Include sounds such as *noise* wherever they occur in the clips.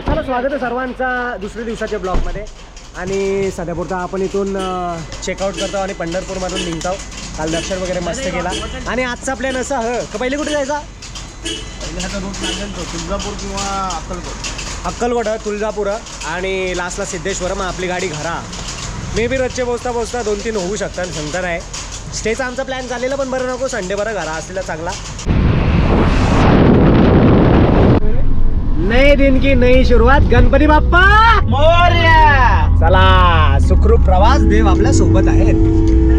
चला स्वागत आहे सर्वांचा दुसऱ्या दिवसाच्या ब्लॉगमध्ये. आणि सध्यापुरता आपण इथून चेकआउट करतो आणि पंढरपूरमधून निघतो. काल दर्शन वगैरे मस्त केला. आणि आजचा प्लॅन असा ह का पहिले कुठे जायचा? ह्याचा रूट लागेल तो तुळजापूर किंवा अक्कलकोट. अक्कलकोट तुळजापूर आणि लास्टला सिद्धेश्वर मग आपली गाडी घरा. मे बी रच्चे पोचता पोचता दोन तीन होऊ शकतात सांगता नाही स्टेचा आमचा प्लॅन झालेला पण बरं नको संडे बरं घरा असलेला चांगला. नए दिन की नई सुरुवात गणपती बाप्पा! मोर्या! चला सुखरूप प्रवास देव आपल्यासोबत आहेत.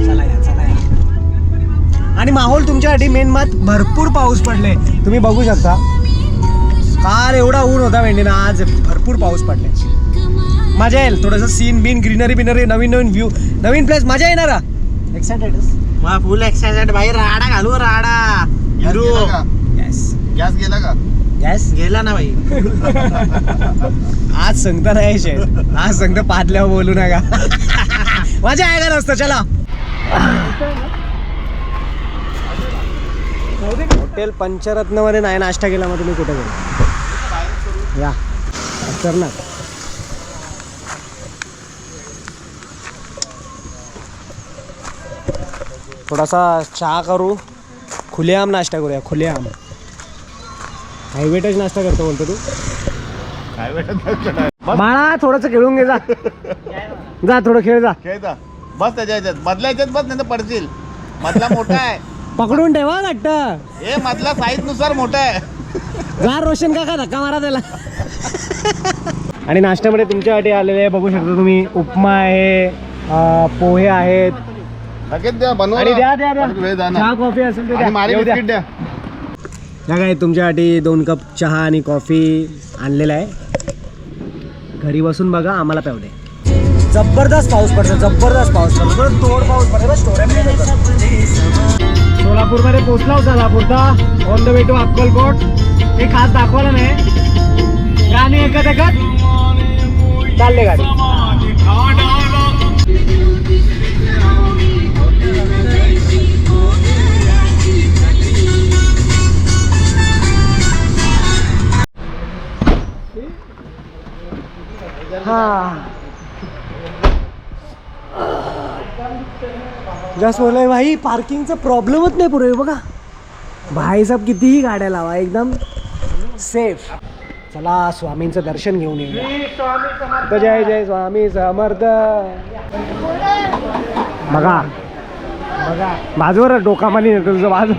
चला या चला या. आणि माहोल तुमच्यासाठी मेन मात भरपूर पाऊस पडले. तुम्ही बघू शकता. काल एवढा ऊन होता मेंढीना आज भरपूर पाऊस पडले. मजा येईल. थोडंसं सीन बिन ग्रीनरी बिनरी नवीन नवीन व्ह्यू नवीन प्लेस मजा येणार? एक्सायटेड मग फुल एक्साइटेड भाई राडा घालू राडा. गॅस गेला का? येस गेला ना भाई. आज सांगता नाही शेत आज सांगता पादल्यावर बोलू नका. मजा आहे का नसतं चला. हॉटेल पंचरत्नमध्ये नाही नाश्ता केला मग तुम्ही कुठे गेला? या. करणार थोडासा चहा करू. खुलेआम नाश्ता करूया खुलेआम. हायवे टच नाश्ता करतो बोलतो तू. काय बाळा थोडस खेळून घे जा. जा थोडं खेळ जा. खेळता बस त्याच्या ह्याच्यात मधल्या ह्याच्यात बस नाही तर पडशील. मधला मोठा आहे. पकडून ठेवा घट्ट. हे मधला साईजनुसार मोठा आहे. जा रोशन काका धक्का मारा त्याला. आणि नाश्त्यामध्ये तुमच्यासाठी आलेले आहे, बघू शकता तुम्ही उपमा आहे अं, पोहे आहेत. लगेच द्या बनवा आणि द्या द्या द्या. वेळ. चहा कॉफी असेल तर आणि द्या. मारी येऊ द्या. बिस्किट द्या. या काय तुमच्यासाठी दोन कप चहा आणि कॉफी आणलेला आहे. घरी बसून बघा आम्हाला पेवडे जबरदस्त पाऊस पडतो जबरदस्त पाऊस पडतो तोड पाऊस पडतो सोलापूरमध्ये पोहोचला होता सोलापूरचा. On the way to Akkalkot. हे खास दाखवलं नाही. गाणी एकत एकत चालले गाडी. हा. जस्ट बोललोय भाई पार्किंगचा प्रॉब्लेमच नाही पुरे बघा. भाई साहेब कितीही गाड्या लावा एकदम सेफ चला स्वामींचं दर्शन घेऊन येऊया. जय जय स्वामी समर्थ. बघा. बघा. बाजूवर डोकामाली नेतो तुझं बाजू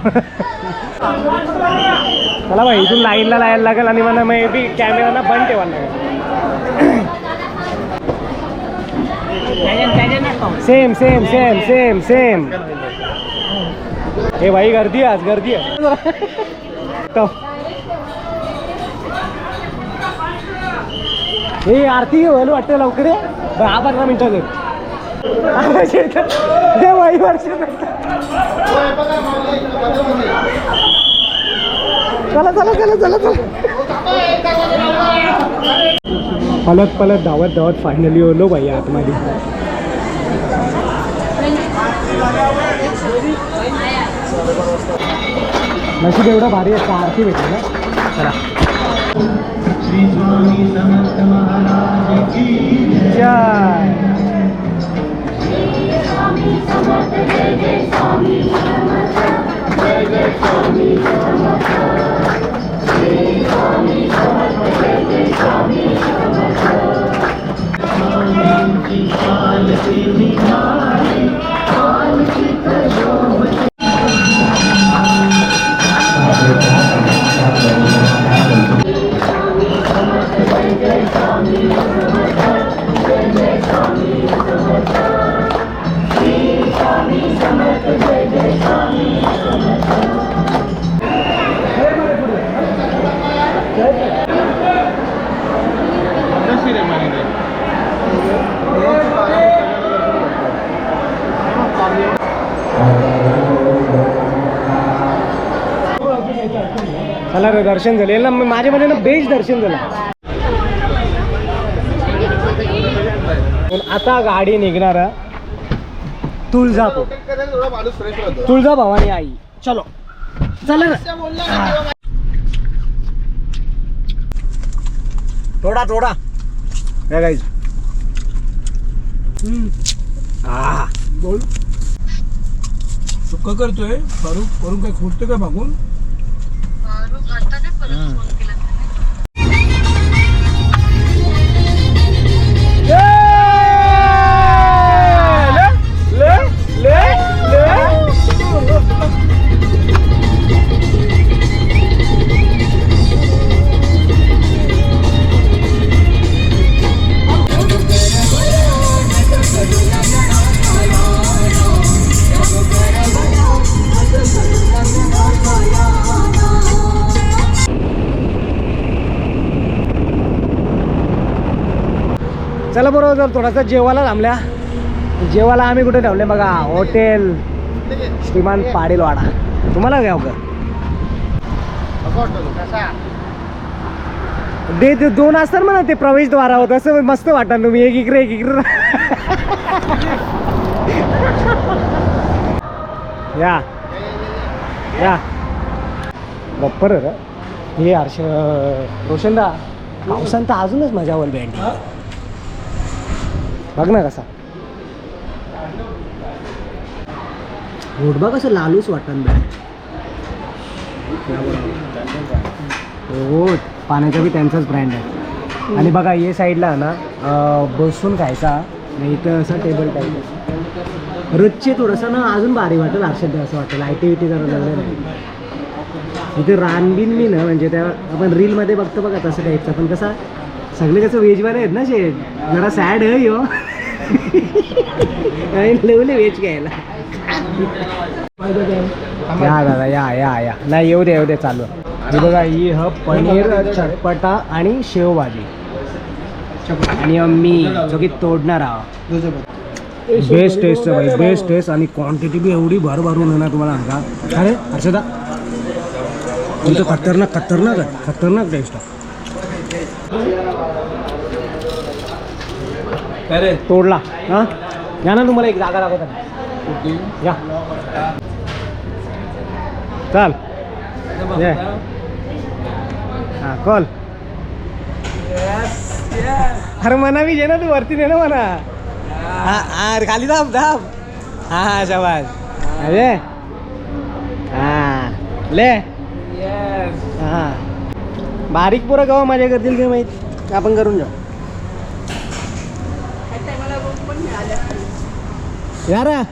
चला भाई इथून लाईनला लायला लागेल आणि मला मे बी कॅमेराला बंद ठेवायला लागेल. Same same same same same हे भाई गर्दी आहे आज गर्दी आहे. हे आरती होईल वाटतं लवकर दहा पंधरा मिनिटं देत हे भाई वर्ष चला चला चला चला चला. पलत पलत धावत धावत फायनली ओलो भाई आतमध्ये. नशीब एवढं भारी असतं आरती भेटली ना चला. जय. चला रे दर्शन झाले. ना माझ्यामध्ये ना बेस्ट दर्शन झालं. पण आता गाडी निघणार तुळजापूर. तुळजा भवानी आई. चलो. चला थोडा थोडा. गाईज आ बोल. सुक्का करतोय. फारूक वरून काय खोटतं काय मागून? चला जर थोडासा जेवायला थांबल्या जेवायला आम्ही कुठे ठेवले? बघा हॉटेल श्रीमान पाडीलवाडा. तुम्हाला घ्याव का दे ते दोन असतात म्हणा ते प्रवेशद्वारा होत असं मस्त वाटतं तुम्ही. एक इकडे एक इकडे. या. या. बप्पर हे हर्ष रोशनदा पावसांत तर अजूनच मजा होईल भेंडी बघ ना कसा. बा कसं लालूच वाटतं बॅट हो पाण्याचा बी त्यांचाच ब्रँड आहे. आणि बघा ये साईडला ना बसून खायचा. नाही तर असं टेबल टाईप रोजचे थोडंसं ना अजून भारी वाटेल हर्षद असं वाटेल. ॲक्टिव्हिटी जरा लागलं नाही. इथे रानबीन मी ना म्हणजे त्या आपण रीलमध्ये बघतो बघा तसं टाईपचं पण कसा सगळे कसं व्हेजवाले आहेत ना शे जरा सॅड आहे यो. *laughs* लेवले व्हेज घ्यायला. या दादा या या या. नाही येऊ दे येऊ दे चालू. हे बघा ही ह पनीर चटपटा आणि शेवभाजी. आणि मी जो की तोडणार आहोत. बेस्ट टेस्ट आहे भाई बेस्ट टेस्ट आणि क्वांटिटी बी एवढी भर भरून ना तुम्हाला सांगा. अरे हर्षदा. तुमचं खतरनाक खतरनाक आहे. खतरनाक टेस्ट आहे. तोडला. हां? या ना तुम्हाला एक जागा दाखवतात या. चाल. हा कॉल. अरे मना मी जे ना तू वरती दे ना म्हणा हा हा अरे खाली दाब दाब हा हा शाबाज अरे हा ले. हा. बारीक पोरं गाव माझ्या करतील ते माहीत? आपण करून जाऊ. यारा.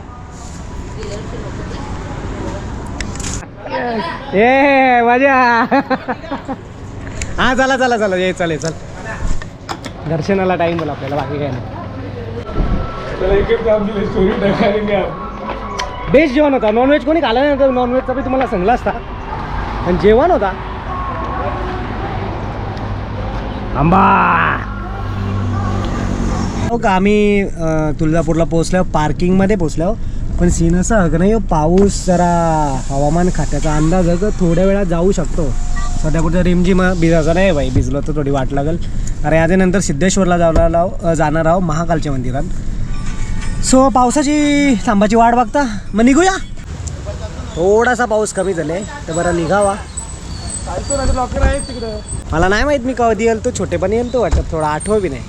ए मजा. हा चला चला चला. ये चल ये, चल. दर्शनाला टाइम बोला आपल्याला बाकी काय नाही. बेस्ट जेवण होता. नॉनव्हेज कोणी खाला नाही तर नॉनव्हेजचा बी तुम्हाला सांगला असता. पण जेवण होता. आंबा. हो का? आम्ही अं, तुळजापूरला पोचलो पार्किंगमध्ये पोचलो पण सीन असं हग नाही हो, पाऊस जरा हवामान खात्याचा अंदाज का? थोड्या वेळात जाऊ शकतो. सध्या कुठं रिमझिम भिजायचं नाही बाई भिजलो तर थोडी वाट लागेल. अरे याच्यानंतर सिद्धेश्वरला जायला लाव जाणार आहो महाकालच्या मंदिरात. सो पावसाची थांबाची वाट बघता. मग निघूया? थोडासा पाऊस कमी झाले तर बरं निघावा. लॉकर आहे तिकडं. मला नाही माहीत मी कधी येईल तो छोटेपणी येईल तो वाटत थोडा आठवं बी नाही.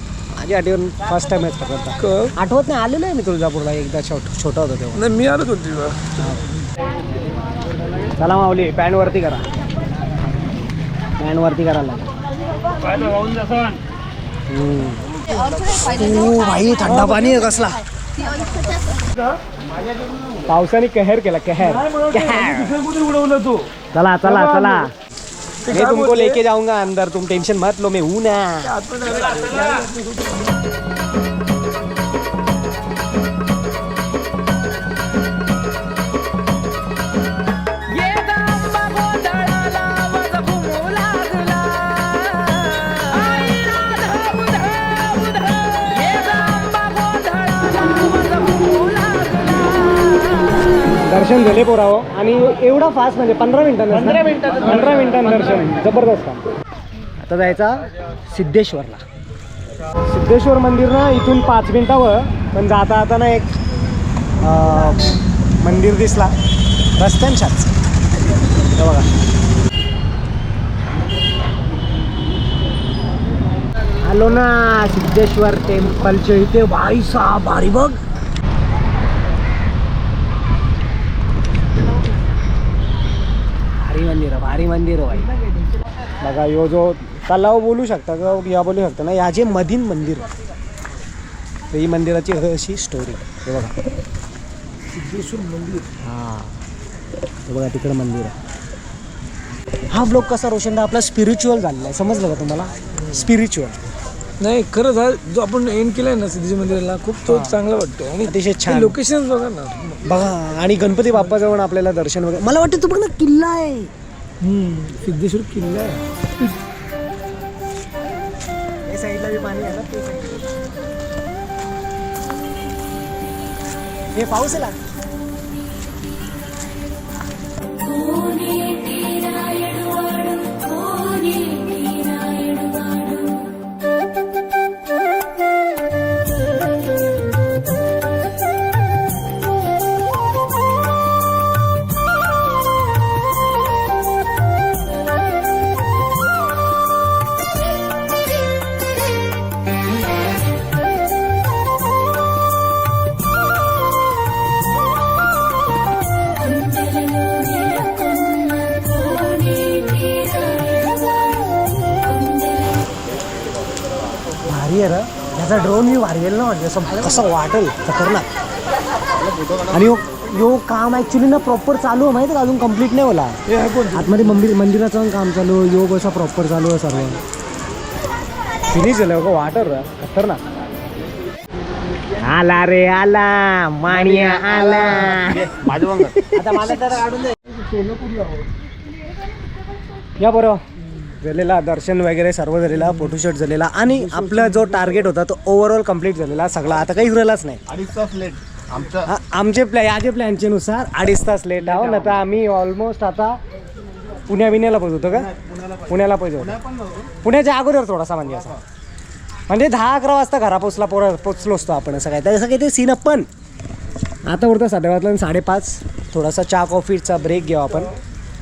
माझी आठवण फर्स्ट टाइमच फक्त आठवत नाही आलेलो आहे मी तुळजापूरला एकदा छोट छोटा होता तेव्हा. नाही मी आलोच होती चला माऊली पॅन्ट वरती करा. पॅन्ट वरती हम्म. ओ भाई थंडा पाणी आहे कसला. पावसाने कहर केला कहर. कहर. चला चला चला मैं तुमको? लेके जाऊंगा अंदर तुम टेंशन मत लो मैं हूं ना दर्शन झाले पोराव आणि एवढा फास्ट म्हणजे पंधरा मिनिटांना पंधरा मिनिटात पंधरा मिनिटांत दर्शन. जबरदस्त काम. आता जायचा सिद्धेश्वरला. सिद्धेश्वर मंदिर ना इथून पाच मिनिटावर पण जाता जाता ना एक मंदिर दिसला. रस्त्यांशाच हे बघा. आलो ना सिद्धेश्वर टेम्पलच्या इथे. भाई सा भारी बघ. मंदिर आहे भारी मंदिर आहे बघा यो जो तलाव बोलू शकता का? या बोलू शकता ना? याचे मधीन मंदिर. तर ही मंदिराची अशी स्टोरी हे बघा. सिद्धेश्वर मंदिर. हां. हे बघा तिकडं मंदिर आहे. हा ब्लॉग कसा रोशन आपला स्पिरिच्युअल झालेला आहे. समजलं का तुम्हाला? स्पिरिच्युअल नाही खरंच हा जो आपण एंड केलाय ना सिद्धीजी मंदिराला खूप तो चांगला वाटतो. आणि अतिशय छान. लोकेशन बघा ना. बघा आणि गणपती बाप्पाजवळ आपल्याला दर्शन वगैरे मला वाटतं तू बघ ना किल्ला आहे. सिद्धेश्वर किल्ला आहे. या साईडला बी पाणी आहे ना ते हे पाऊस आहे भारी आहे रे त्याचा ड्रोन मी भारी येईल ना म्हणजे असं कसं वाटेल? खतरनाक. आणि यो यो काम ॲक्च्युली ना प्रॉपर चालू आहे माहिती का? अजून कंप्लीट नाही होला हे आतमध्ये मंदिर मंदिराचं पण काम चालू योग असा प्रॉपर चालू आहे सर्व. फिनिश झालं का वाटर खतरनाक. आला रे आला. माणिया आला. आता मला तर काढून या बरं. झालेला दर्शन वगैरे सर्व झालेला फोटोशूट झालेला आणि आपला जो टार्गेट होता तो ओव्हरऑल कंप्लीट झालेला सगळा. आता काहीच राहिलाच नाही. अडीच तास लेट आमच्या आ- आमचे प्लॅ याचे प्लॅनचे नुसार अडीच तास लेट आहो ना तर आम्ही ऑलमोस्ट आता पुण्या बिण्याला पोहोचतो का? पुण्याला पोहोचतो पुण्याच्या अगोदर थोडासा म्हणजे असा. म्हणजे दहा अकरा वाजता घरा पोचला पोरा पोचलो असतो आपण असं काय तसं काही ते सीन पण. आता उरतं साडे वाजता आणि साडेपाच. थोडासा चहा कॉफीचा ब्रेक घेऊ आपण.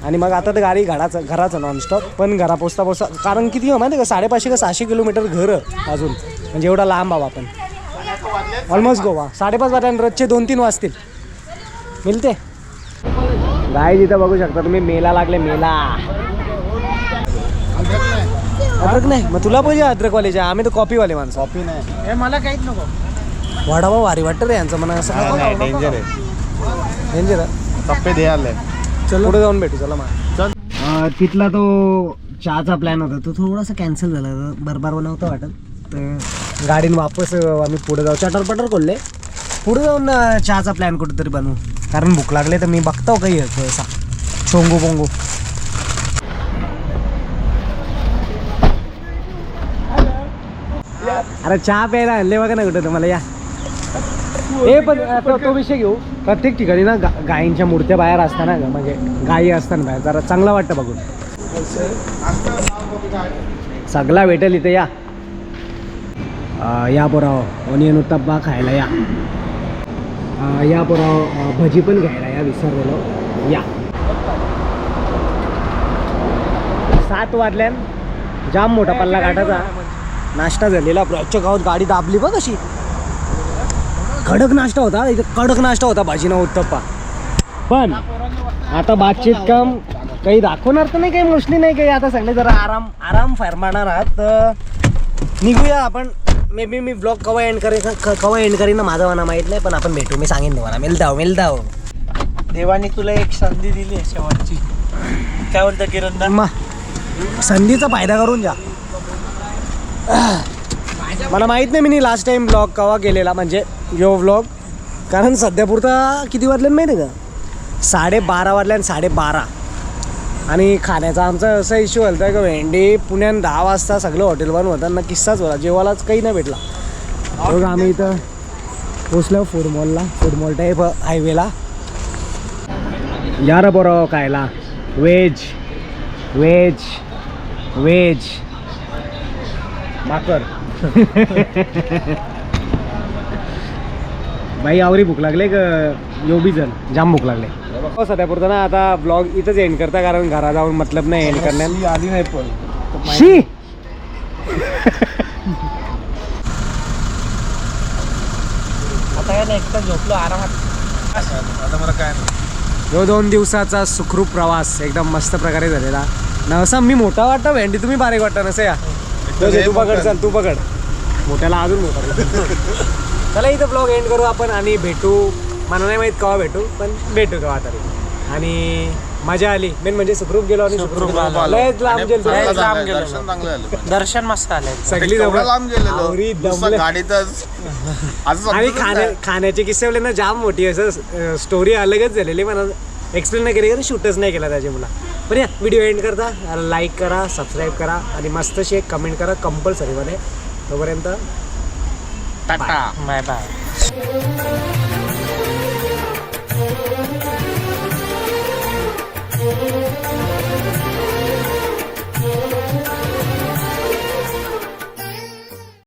आणि मग आता तर गाडी घराचं घराचं नॉनस्टॉप पण घरा पोचता पोचता कारण किती हो माहिती आहे का? साडेपाचशे का सहाशे किलोमीटर घर अजून. म्हणजे एवढा लांब आहो आपण. ऑलमोस्ट गोवा. साडेपाच वाजता रोजचे दोन तीन वाजतील. मिळते? गाय जिथं बघू शकता तुम्ही मेला लागले मेला. अद्रक नाही. मग तुला पाहिजे अद्रकवाले आम्ही तर कॉफीवाले माणसं. कॉफी नाही. हे मला काहीच नको. वाढावा भारी वाटतं रे यांचं. म्हणा असं डेंजर आहे. डेंजर टप्पे द्यायला. चल. पुढे जाऊन भेटू चला मग. चल. तिथला तो चहाचा प्लॅन होता. तो थोडासा कॅन्सल झाला. बरबार नव्हतं वाटत. तर गाडीने वापस आम्ही पुढे जाऊ. चटर कोल्हे पुढे जाऊन चहाचा प्लॅन कुठेतरी बनवू. कारण भूक लागले तर मी बघतो काही असा चोंगू पोंगू. अरे चहा प्यायला आणले बघा ना कुठं तुम्हाला या. हे पण आता तो विषय घेऊ. प्रत्येक ठिकाणी ना गा गायींच्या मूर्त्या बाहेर असताना ग, म्हणजे गायी असताना बाहेर जरा चांगलं वाटतं बघून. सगळा भेटेल इथे या. या पोराव ओनियन उत्तप्पा खायला या. या पोराव भजी पण घ्यायला या विसरलेलो. या. सात वाजल्यान जाम मोठा पल्ला गाठाचा नाश्ता झालेला. आजच्या गावात गाडी दाबली बघ अशी. कडक नाश्ता होता. इथे कडक नाश्ता होता भाजीनं उत्तप्पा. पण आता बातचीत कम. काही दाखवणार तर नाही काही मोस्टली नाही काही आता सगळे जरा आराम आराम फरमाणार आहात. तर निघूया आपण. मे बी मी ब्लॉग कवा एंड करेन कवा एंड करीन ना माझा मना माहीत नाही पण आपण भेटू. मी सांगेन तुम्हाला. मिलताव मिलताव देवाने तुला एक संधी दिली आहे शेवटची. काय बोलतं किरण? संधीचा फायदा करून जा. मला माहीत नाही मी लास्ट टाईम ब्लॉग कवा केलेला म्हणजे यो व्लॉग कारण सध्या पुरता किती वाजले माहिती आहे का? साडेबारा वाजल्या आणि साडेबारा. आणि खाण्याचा आमचा असा इश्यू होता का भेंडी पुण्यात दहा वाजता सगळं हॉटेल बंद ना किस्साच होता जेवायलाच काही नाही भेटला. मग आम्ही इथं पोचलो फूड मॉलला फूड मॉल टाईप हायवेला यार बरं खायला. व्हेज व्हेज व्हेज भाकर *laughs* बाई आवरी भूक लागले क? यो बी जण. जाम भूक लागले. हो सध्या पुरतं ना आता ब्लॉग इथंच एंड करता कारण घरा जाऊन मतलब नाही एंड करण्यात आली नाही पण. शी! आता काय नाही एकटा झोपलो आरामात. आता मला काय नाही. जो दोन दिवसाचा सुखरूप प्रवास एकदम मस्त प्रकारे झालेला. नसा मी मोठा वाटतं भेंडी तुम्ही बारीक वाटतं नसे या. तू पकड चल तू पकड. मोठ्याला अजून मोठा चला इथं ब्लॉग एंड करू आपण आणि भेटू. मला नाही माहीत केव्हा भेटू पण भेटू केव्हा तरी. आणि मजा आली. मेन म्हणजे सुखरूप गेलो आणि सुखरूप आलो. लयच लांब गेलो. चांगलं लयच लांब झालं, गेलो. दर्शन चांगलं झालं. *laughs* दर्शन मस्त आलंय सगळी एवढं जवळ. लांब गेलेलो. आवरी नुसतं दमले. गाडीतच. *laughs* असं आणि समजतच खाण्या नाही. खाण्याचे किस्से ना जाम मोठी. असं स्टोरी अलगच झालेली. मला एक्सप्लेन नाही केली कारण शूटच नाही केला त्याची मला. पण या व्हिडिओ एंड करता. लाईक करा सबस्क्राईब करा आणि मस्तशी एक कमेंट करा कंपल्सरीमध्ये तोपर्यंत टाटा. Bye bye